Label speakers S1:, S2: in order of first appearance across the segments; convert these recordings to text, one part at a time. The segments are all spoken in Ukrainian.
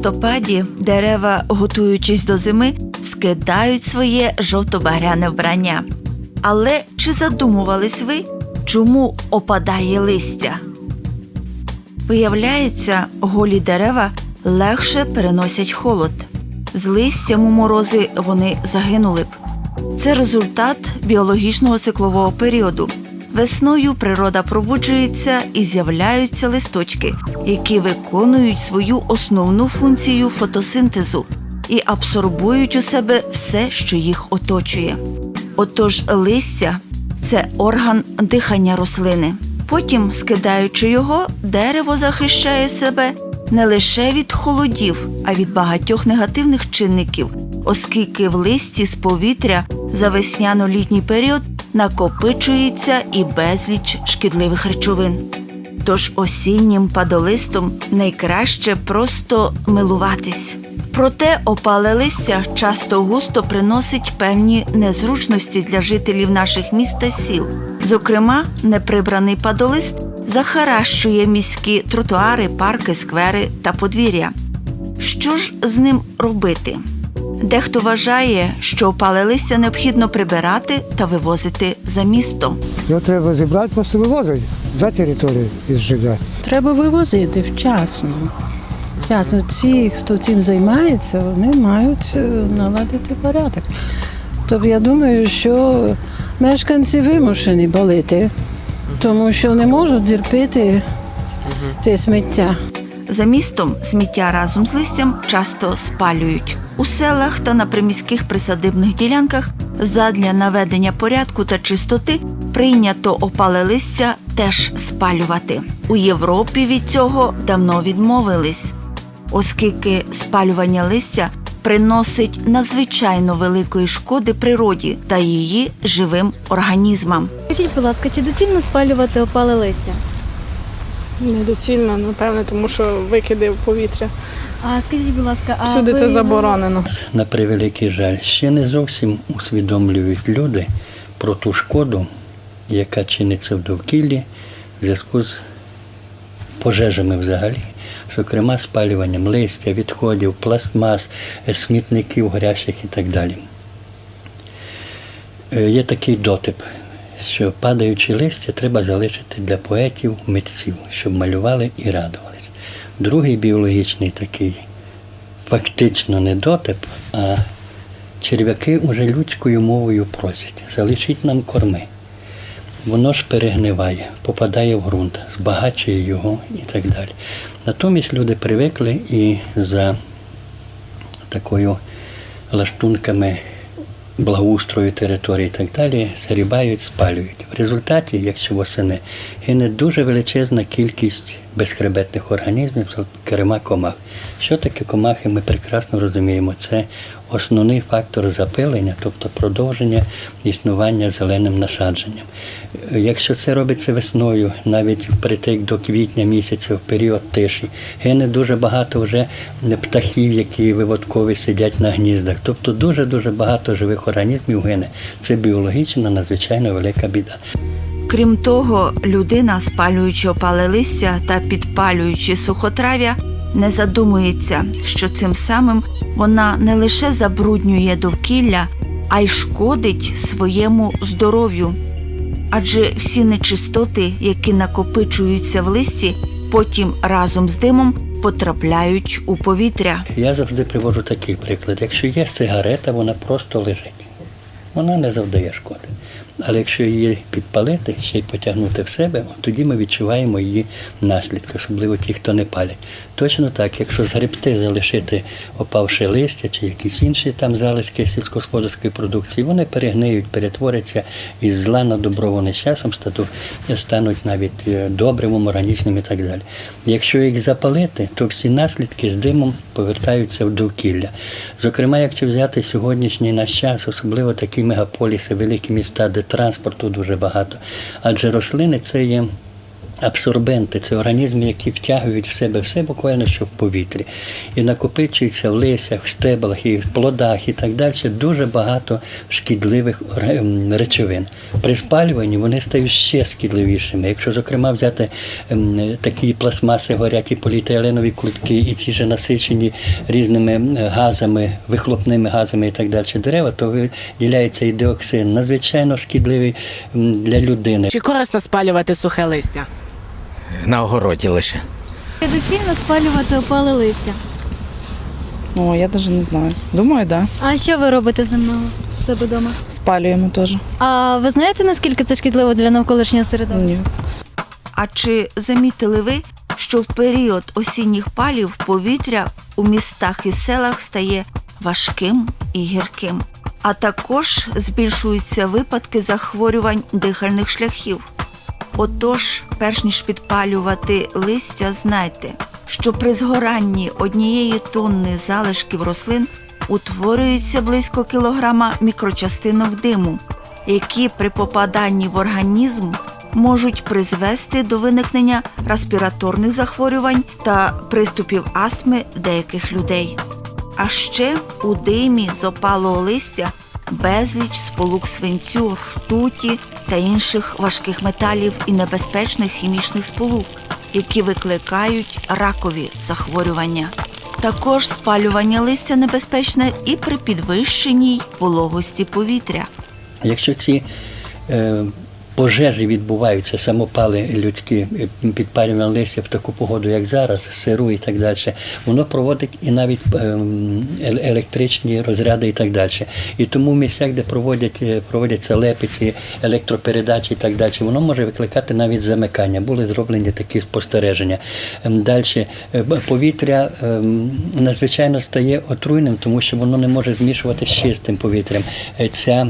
S1: листопаді дерева, готуючись до зими, скидають своє жовто-багряне вбрання. Але чи задумувались ви, чому опадає листя? Виявляється, голі дерева легше переносять холод. З листям у морози вони загинули б. Це результат біологічного циклового періоду. Весною природа пробуджується і з'являються листочки, які виконують свою основну функцію фотосинтезу і абсорбують у себе все, що їх оточує. Отож, листя це орган дихання рослини. Потім, скидаючи його, дерево захищає себе не лише від холодів, а від багатьох негативних чинників, оскільки в листі з повітря за весняно-літній період накопичується і безліч шкідливих речовин. Тож осіннім падолистом найкраще просто милуватись. Проте опале листя часто густо приносить певні незручності для жителів наших міст та сіл. Зокрема, неприбраний падолист захаращує міські тротуари, парки, сквери та подвір'я. Що ж з ним робити? Дехто вважає, що опале листя необхідно прибирати та вивозити за місто.
S2: Його треба зібрати, просто вивозити за територію із ЖГ.
S3: Треба вивозити вчасно. Вчасно. Ці, хто цим займається, вони мають е, наладити порядок. Тобто я думаю, що мешканці вимушені болити, тому що не можуть терпіти це сміття.
S1: За містом сміття разом з листям часто спалюють. У селах та на приміських присадибних ділянках задля наведення порядку та чистоти прийнято опале листя теж спалювати. У Європі від цього давно відмовились, оскільки спалювання листя приносить надзвичайно великої шкоди природі та її живим організмам.
S4: Скажіть, будь ласка, чи доцільно спалювати опале листя?
S5: Недоцільно, напевне, тому що викиди в повітря.
S4: А скажіть, будь ласка, а
S5: Всюди
S4: ви
S5: це заборонено.
S6: На превеликий жаль, ще не зовсім усвідомлюють люди про ту шкоду, яка чиниться в довкіллі в зв'язку з пожежами взагалі, зокрема спалюванням листя, відходів, пластмас, е, смітників горящих і так далі. Е, Є такий дотип, що падаючи листя треба залишити для поетів, митців, щоб малювали і радувались. Другий біологічний такий фактично не дотип, а черв'яки уже людською мовою просять, залишіть нам корми. Воно ж перегниває, попадає в ґрунт, збагачує його і так далі. Натомість люди привикли і за такою лаштунками благоустрою території і так далі, зарібають, спалюють. В результаті, якщо восени, гине дуже величезна кількість безхребетних організмів, зокрема комах. Що таке комахи, ми прекрасно розуміємо. Це основний фактор запилення, тобто продовження існування зеленим насадженням. Якщо це робиться весною, навіть впритик до квітня місяця, в період тиші, гине дуже багато вже птахів, які виводкові сидять на гніздах. Тобто дуже-дуже багато живих організмів гине. Це біологічна надзвичайно велика біда.
S1: Крім того, людина, спалюючи опале листя та підпалюючи сухотрав'я, не задумується, що цим самим вона не лише забруднює довкілля, а й шкодить своєму здоров'ю. Адже всі нечистоти, які накопичуються в листі, потім разом з димом потрапляють у повітря.
S6: Я завжди приводжу такий приклад. Якщо є сигарета, вона просто лежить. Вона не завдає шкоди. Але якщо її підпалити, ще й потягнути в себе, тоді ми відчуваємо її наслідки, особливо ті, хто не палять. Точно так, якщо згребти, залишити опавши листя чи якісь інші там залишки сільськогосподарської продукції, вони перегниють, перетворяться із зла на добро, вони з часом стануть навіть е, добривом, органічним і так далі. Якщо їх запалити, то всі наслідки з димом повертаються в довкілля. Зокрема, якщо взяти сьогоднішній наш час, особливо такі мегаполіси, великі міста, де транспорту дуже багато, адже рослини це є Абсорбенти це організми, які втягують в себе все буквально що в повітрі. І накопичується в лисях, в стеблах і в плодах і так далі дуже багато шкідливих ем, речовин. При спалюванні вони стають ще шкідливішими. Якщо, зокрема, взяти ем, такі пластмаси, горять і поліетиленові кутки, і ці ж насичені різними газами, вихлопними газами і так далі дерева, то виділяється і диоксин, надзвичайно шкідливий для людини.
S7: Чи корисно спалювати сухе листя?
S8: На огороді лише.
S4: Чи доцільно спалювати опале листя?
S9: О, я навіть не знаю. Думаю, да.
S4: А що ви робите зі мною в себе вдома?
S9: Спалюємо теж.
S4: А ви знаєте, наскільки це шкідливо для навколишнього середовища?
S9: Ні.
S1: А чи замітили ви, що в період осінніх палів повітря у містах і селах стає важким і гірким? А також збільшуються випадки захворювань дихальних шляхів. Отож, перш ніж підпалювати листя, знайте, що при згоранні однієї тонни залишків рослин утворюється близько кілограма мікрочастинок диму, які при попаданні в організм можуть призвести до виникнення респіраторних захворювань та приступів астми деяких людей. А ще у димі з опалого листя безліч сполук свинцю, ртуті та інших важких металів і небезпечних хімічних сполук, які викликають ракові захворювання. Також спалювання листя небезпечне і при підвищеній вологості повітря.
S6: Якщо ці е, пожежі відбуваються, самопали людські, е, підпалювання листя в таку погоду, як зараз, сиру і так далі, воно проводить і навіть ем, електричні розряди і так далі. І тому в місцях, де проводять, е, проводяться лепиці, електропередачі і так далі, воно може викликати навіть замикання. Були зроблені такі спостереження. Далі повітря ем, надзвичайно стає отруйним, тому що воно не може змішуватися з чистим повітрям. Е, Ця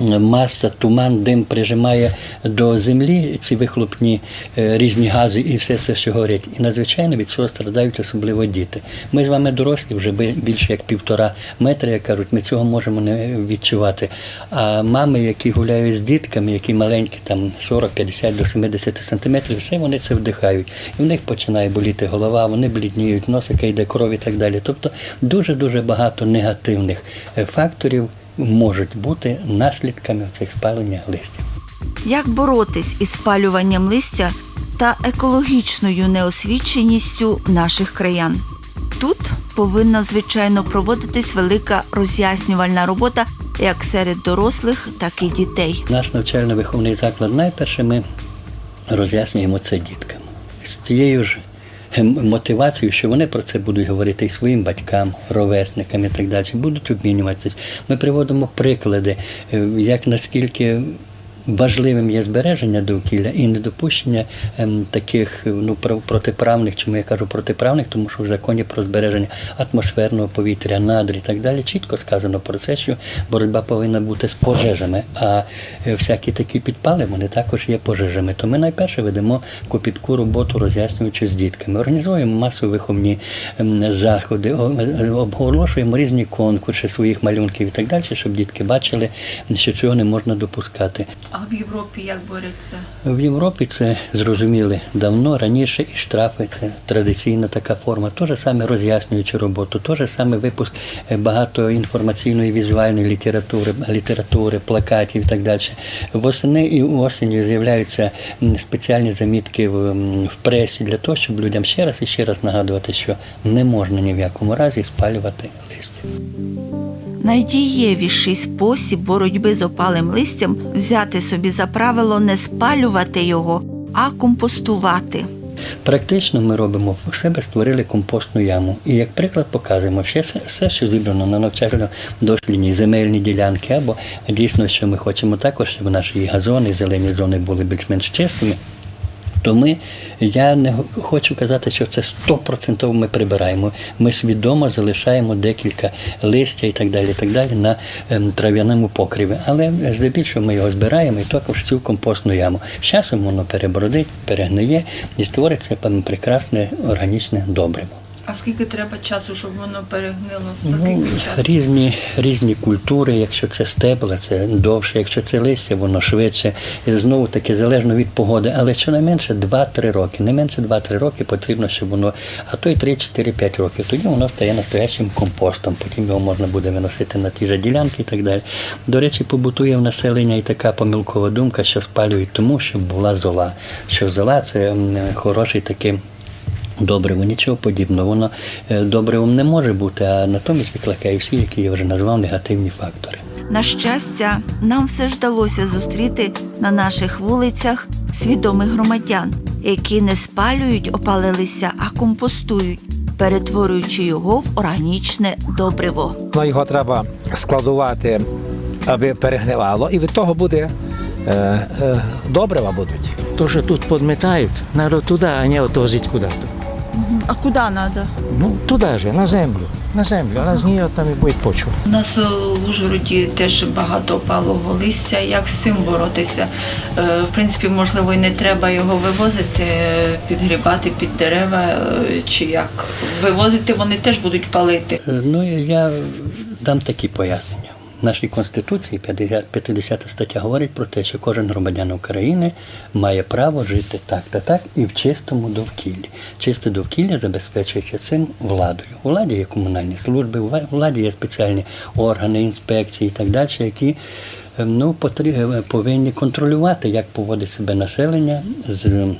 S6: Маса, туман, дим прижимає до землі ці вихлопні е, різні гази і все це, що горять. І надзвичайно від цього страдають особливо діти. Ми з вами дорослі вже більше як півтора метра, як кажуть, ми цього можемо не відчувати. А мами, які гуляють з дітками, які маленькі, там 40-50 до 70 сантиметрів, все вони це вдихають. І в них починає боліти голова, вони блідніють, носика йде кров і так далі. Тобто дуже-дуже багато негативних е, факторів можуть бути наслідками цих спалення листя.
S1: Як боротись із спалюванням листя та екологічною неосвіченістю наших краян? Тут повинна звичайно проводитись велика роз'яснювальна робота як серед дорослих, так і дітей.
S6: Наш навчально-виховний заклад найперше ми роз'яснюємо це діткам. З цією ж мотивацією, що вони про це будуть говорити і своїм батькам, ровесникам і так далі, будуть обмінюватися. Ми приводимо приклади, е, як наскільки. Важливим є збереження довкілля і недопущення ем, таких ну, прав- протиправних, чому я кажу протиправних, тому що в законі про збереження атмосферного повітря, надр і так далі чітко сказано про це, що боротьба повинна бути з пожежами. А е, всякі такі підпали вони також є пожежами. То ми найперше ведемо копітку роботу, роз'яснюючи з дітками. Організуємо масові виховні ем, заходи, о- е, різні конкурси своїх малюнків і так далі, щоб дітки бачили, що цього не можна допускати.
S1: А в Європі як борються?
S6: В Європі це зрозуміли давно, раніше і штрафи це традиційна така форма. То же саме роз'яснюючи роботу, то же саме випуск е, багато інформаційної візуальної літератури, літератури, плакатів і так далі. Восени і осінню з'являються спеціальні замітки в, в пресі для того, щоб людям ще раз і ще раз нагадувати, що не можна ні в якому разі спалювати листя.
S1: Найдієвіший спосіб боротьби з опалим листям взяти собі за правило не спалювати його, а компостувати.
S6: Практично ми робимо в себе створили компостну яму. І як приклад показуємо все, все що зібрано на навчально-дослідній земельні ділянки, або дійсно, що ми хочемо також, щоб наші газони, зелені зони були більш-менш чистими. То ми, я не хочу казати, що це 100% ми прибираємо. Ми свідомо залишаємо декілька листя і так далі, і так далі на ем, трав'яному покриві. Але здебільшого ми його збираємо і також цю компостну яму. З часом воно перебродить, перегниє і створиться прекрасне органічне добриво.
S1: А скільки треба часу, щоб воно перегнило?
S6: Ну, різні, різні культури, якщо це стебла, це довше, якщо це листя, воно швидше. І знову таки залежно від погоди, але щонайменше 2-3 роки. Не менше 2-3 роки потрібно, щоб воно, а то й 3-4-5 років. Тоді воно стає настоящим компостом. Потім його можна буде виносити на ті ж ділянки і так далі. До речі, побутує в населення і така помилкова думка, що спалюють тому, щоб була зола. Що зола це хороший такий. Добриво, нічого подібного. Воно е, добривом не може бути, а натомість викликає всі, які я вже назвав, негативні фактори.
S1: На щастя, нам все ж вдалося зустріти на наших вулицях свідомих громадян, які не спалюють опале листя, а компостують, перетворюючи його в органічне добриво.
S10: Ну, його треба складувати, аби перегнивало, і від того буде е, е, добрива будуть.
S11: То, що тут подметають, треба туди, а не отвозити куди-то.
S1: А куди треба?
S11: Ну, туди же, на землю. На землю, а з неї там і буде почва.
S12: У нас в Ужгороді теж багато опалого листя. Як з цим боротися? Е, В принципі, можливо, і не треба його вивозити, е, підгрібати під дерева, е, чи як вивозити, вони теж будуть палити.
S6: Ну, я дам такі пояснення. Нашій Конституції 50, 50 стаття говорить про те, що кожен громадян України має право жити так та так і в чистому довкіллі. Чисте довкілля забезпечується цим владою. У владі є комунальні служби, у владі є спеціальні органи, інспекції і так далі, які е, ну, е, повинні контролювати, як поводить себе населення з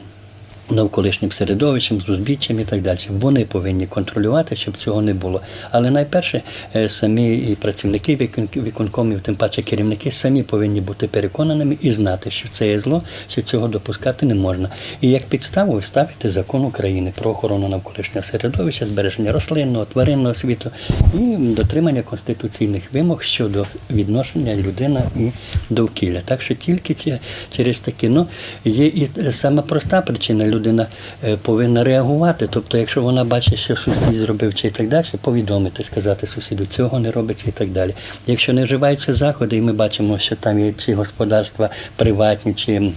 S6: навколишнім середовищем, з узбіччям і так далі. Вони повинні контролювати, щоб цього не було. Але найперше, е, самі і працівники викон- виконкомів, тим паче керівники, самі повинні бути переконаними і знати, що це є зло, що цього допускати не можна. І як підставу ставити закон України про охорону навколишнього середовища, збереження рослинного, тваринного світу і дотримання конституційних вимог щодо відношення людина і довкілля. Так що тільки через такі, ну є і е, сама проста причина, людина е, повинна реагувати. Тобто, якщо вона бачить, що сусід зробив чи і так далі, повідомити, сказати сусіду, цього не робиться і так далі. Якщо не вживаються заходи, і ми бачимо, що там є чи господарства приватні, чи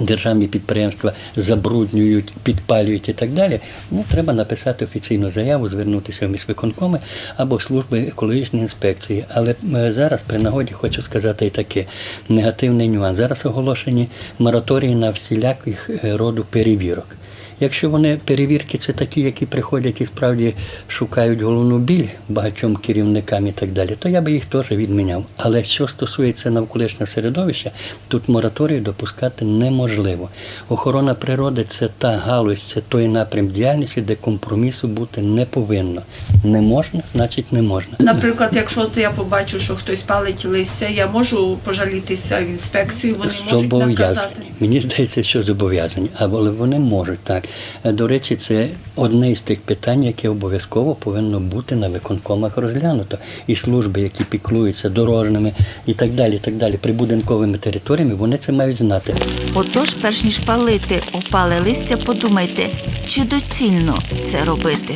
S6: державні підприємства забруднюють, підпалюють і так далі, ну треба написати офіційну заяву, звернутися в міськвиконкоми або в служби екологічної інспекції. Але е, зараз при нагоді хочу сказати і таке негативний нюанс. Зараз оголошені мораторії на всіляких е, роду перевірок. Якщо вони перевірки це такі, які приходять і справді шукають головну біль багатьом керівникам і так далі, то я би їх теж відміняв. Але що стосується навколишнього середовища, тут мораторію допускати неможливо. Охорона природи це та галузь, це той напрям діяльності, де компромісу бути не повинно. Не можна, значить не можна.
S12: Наприклад, якщо я побачу, що хтось палить листя, я можу пожалітися в інспекцію, вони можуть наказати.
S6: Мені здається, що зобов'язані, але вони можуть так. До речі, це одне із тих питань, яке обов'язково повинно бути на виконкомах розглянуто. І служби, які піклуються дорожними і так далі, і так далі, прибудинковими територіями, вони це мають знати.
S1: Отож, перш ніж палити опале листя, подумайте, чи доцільно це робити.